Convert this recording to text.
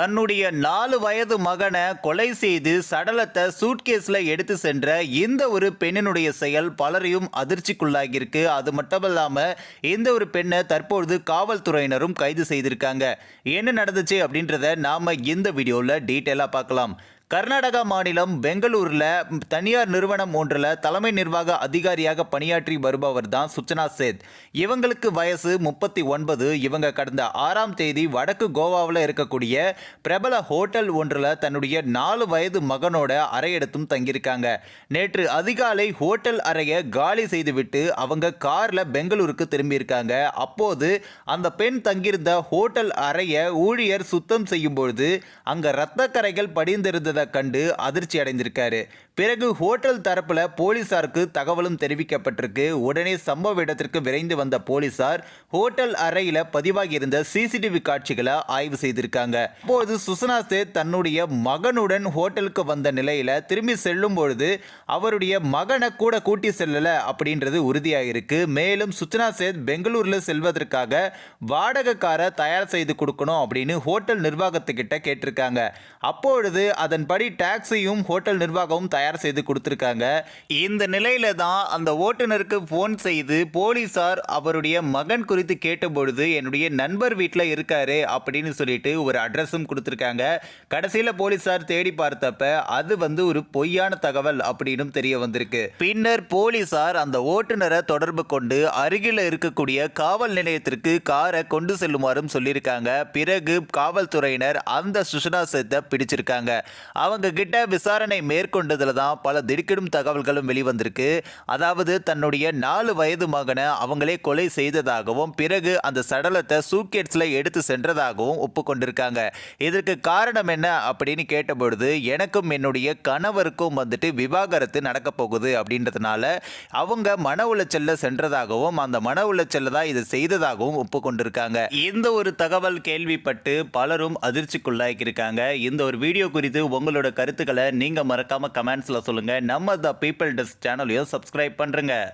தன்னுடைய நாலு வயது மகனை கொலை செய்து சடலத்தை சூட்கேஸில் எடுத்து சென்ற இந்த ஒரு பெண்ணினுடைய செயல் பலரையும் அதிர்ச்சிக்குள்ளாகியிருக்கு. அது மட்டுமல்லாமல் இந்த ஒரு பெண்ணை தற்பொழுது காவல்துறையினரும் கைது செய்திருக்காங்க. என்ன நடந்துச்சு அப்படின்றத நாம் இந்த வீடியோவில் டீட்டெயிலாக பார்க்கலாம். கர்நாடகா மாநிலம் பெங்களூரில் தனியார் நிறுவனம் ஒன்றில் தலைமை நிர்வாக அதிகாரியாக பணியாற்றி வருபவர் தான் சுச்சனா சேத். இவங்களுக்கு வயசு முப்பத்தி ஒன்பது. இவங்க கடந்த ஆறாம் தேதி வடக்கு கோவாவில் இருக்கக்கூடிய பிரபல ஹோட்டல் ஒன்றில் தன்னுடைய நாலு வயது மகனோட அறையெடுத்தும் தங்கியிருக்காங்க. நேற்று அதிகாலை ஹோட்டல் அறையை காலி செய்துவிட்டு அவங்க காரில் பெங்களூருக்கு திரும்பியிருக்காங்க. அப்போது அந்த பெண் தங்கியிருந்த ஹோட்டல் அறையை ஊழியர் சுத்தம் செய்யும் பொழுது அங்கே இரத்த கரைகள் படிந்திருந்ததை கண்டு அதிர்ச்சி அடைந்திருக்காரு. பிறகு ஹோட்டல் தரப்புல போலீசாருக்கு தகவலும் தெரிவிக்கப்பட்டிருக்கு. உடனே சம்பவ இடத்திற்கு விரைந்து வந்த போலீசார் ஹோட்டல் அறையில பதிவாகியிருந்த சிசிடிவி காட்சிகளை ஆய்வு செய்திருக்காங்க. அப்போது சுசனா சேத் தன்னுடைய மகனுடன் ஹோட்டலுக்கு வந்த நிலையில திரும்பி செல்லும் பொழுது அவருடைய மகனை கூட கூட்டி செல்லல அப்படின்றது உறுதியாயிருக்கு. மேலும் சுஷ்னா சேத் பெங்களூர்ல செல்வதற்காக வாடகை தயார் செய்து கொடுக்கணும் அப்படின்னு ஹோட்டல் நிர்வாகத்துக்கிட்ட கேட்டிருக்காங்க. அப்பொழுது அதன் அதன்படி டாக்ஸியும் ஹோட்டல் நிர்வாகமும் தயார் செய்து கொடுத்துருக்காங்க. இந்த நிலையில தான் அந்த ஓட்டுநருக்கு ஃபோன் செய்து போலீசார் அவருடைய மகன் குறித்து கேட்டபொழுது என்னுடைய நண்பர் வீட்டில் இருக்காரு அப்படின்னு சொல்லிட்டு ஒரு அட்ரஸும் கொடுத்துருக்காங்க. கடைசியில் போலீசார் தேடி பார்த்தப்ப அது வந்து ஒரு பொய்யான தகவல் அப்படின்னு தெரிய வந்திருக்கு. பின்னர் போலீசார் அந்த ஓட்டுநரை தொடர்பு கொண்டு அருகில் இருக்கக்கூடிய காவல் நிலையத்திற்கு காரை கொண்டு செல்லுமாறும் சொல்லியிருக்காங்க. பிறகு காவல்துறையினர் அந்த சுஷ்னா சேத்தை பிடிச்சிருக்காங்க. அவங்க கிட்ட விசாரணை மேற்கொண்டதுல தான் பல திடுக்கிடும் தகவல்களும் வெளிவந்திருக்கு. அதாவது தன்னுடைய நாலு வயது மகனை அவங்களே கொலை செய்ததாகவும் பிறகு அந்த சடலத்தை சூக்கேட்ஸில் எடுத்து சென்றதாகவும் ஒப்புக்கொண்டிருக்காங்க. இதற்கு காரணம் என்ன அப்படின்னு கேட்டபொழுது எனக்கும் என்னுடைய கணவருக்கும் வந்துட்டு விவாகரத்து நடக்க போகுது அப்படின்றதுனால அவங்க மன உளைச்சல்ல சென்றதாகவும் அந்த மன உளைச்சல்ல தான் இதை செய்ததாகவும் ஒப்புக்கொண்டிருக்காங்க. இந்த ஒரு தகவல் கேள்விப்பட்டு பலரும் அதிர்ச்சிக்குள்ளாக்கியிருக்காங்க இந்த ஒரு வீடியோ குறித்து உங்களோட கருத்துக்களை நீங்க மறக்காம கமெண்ட்ஸ்ல சொல்லுங்க. நம்ம த பீப்பிள் டெஸ்க் சேனலையும் சப்ஸ்கிரைப் பண்ணுறங்க